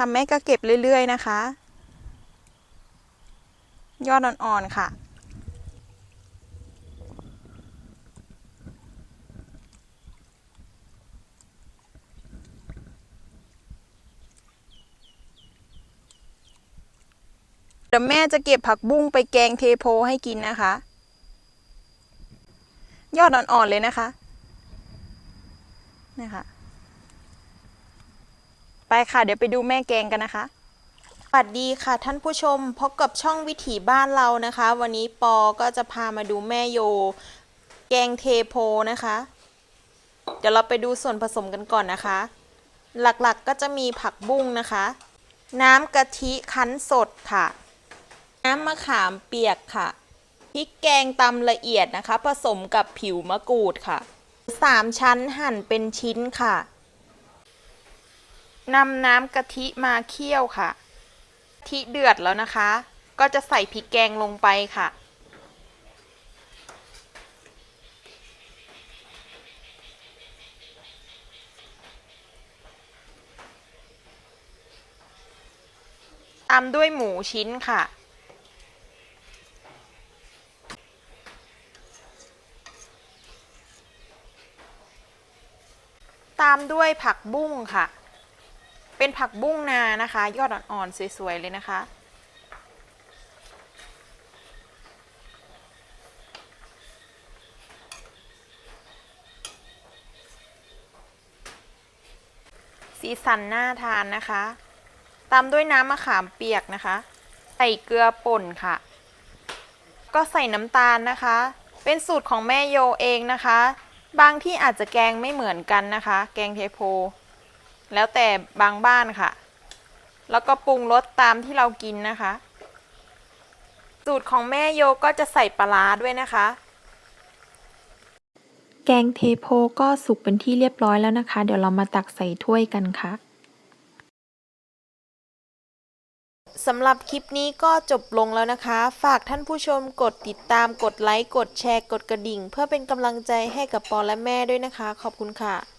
ค่ะแม่ก็เก็บเรื่อยๆนะคะ ยอดอ่อนๆค่ะ เดี๋ยวแม่จะเก็บผักบุ้งไปแกงเทโพให้กินนะคะ ยอดอ่อนๆเลยนะคะนะคะ ไปค่ะ เดี๋ยวไปดูแม่แกงกันนะคะ สวัสดีค่ะท่านผู้ชมพบกับช่องวิถีบ้านเรานะคะ วันนี้ปอก็จะพามาดูแม่โย แกงเทโพนะคะ เดี๋ยวเราไปดูส่วนผสมกันก่อนนะคะ หลักๆก็จะมีผักบุ้งนะคะ น้ำกะทิคั้นสดค่ะ น้ำมะขามเปียกค่ะพริกแกงตำละเอียดนะคะ ผสมกับผิวมะกรูดค่ะสามชั้นหั่นเป็นชิ้นค่ะ นำน้ำกะทิมาเคี่ยวค่ะกะทิเดือดแล้วนะคะ ก็จะใส่พริกแกงลงไปค่ะ ตามด้วยหมูชิ้นค่ะตามด้วยผักบุ้งค่ะ เป็นผักบุ้งนานะคะ ยอดอ่อนๆสวยๆเลยนะคะ สีสันน่าทานนะคะ ตามด้วยน้ำมะขามเปียกนะคะ ใส่เกลือป่นค่ะ ก็ใส่น้ำตาลนะคะ เป็นสูตรของแม่โยเองนะคะ บางที่อาจจะแกงไม่เหมือนกันนะคะ แกงเทโพ แล้วแต่บางบ้านค่ะ แล้วก็ปรุงรสตามที่เรากินนะคะ สูตรของแม่โยก็จะใส่ปลาร้าด้วยนะคะ แกงเทโพก็สุกเป็นที่เรียบร้อยแล้วนะคะ เดี๋ยวเรามาตักใส่ถ้วยกันค่ะสำหรับคลิปนี้ก็จบลงแล้วนะคะ ฝากท่านผู้ชมกดติดตาม กดไลค์ กดแชร์ กดกระดิ่ง เพื่อเป็นกำลังใจให้กับปอและแม่ด้วยนะคะ ขอบคุณค่ะ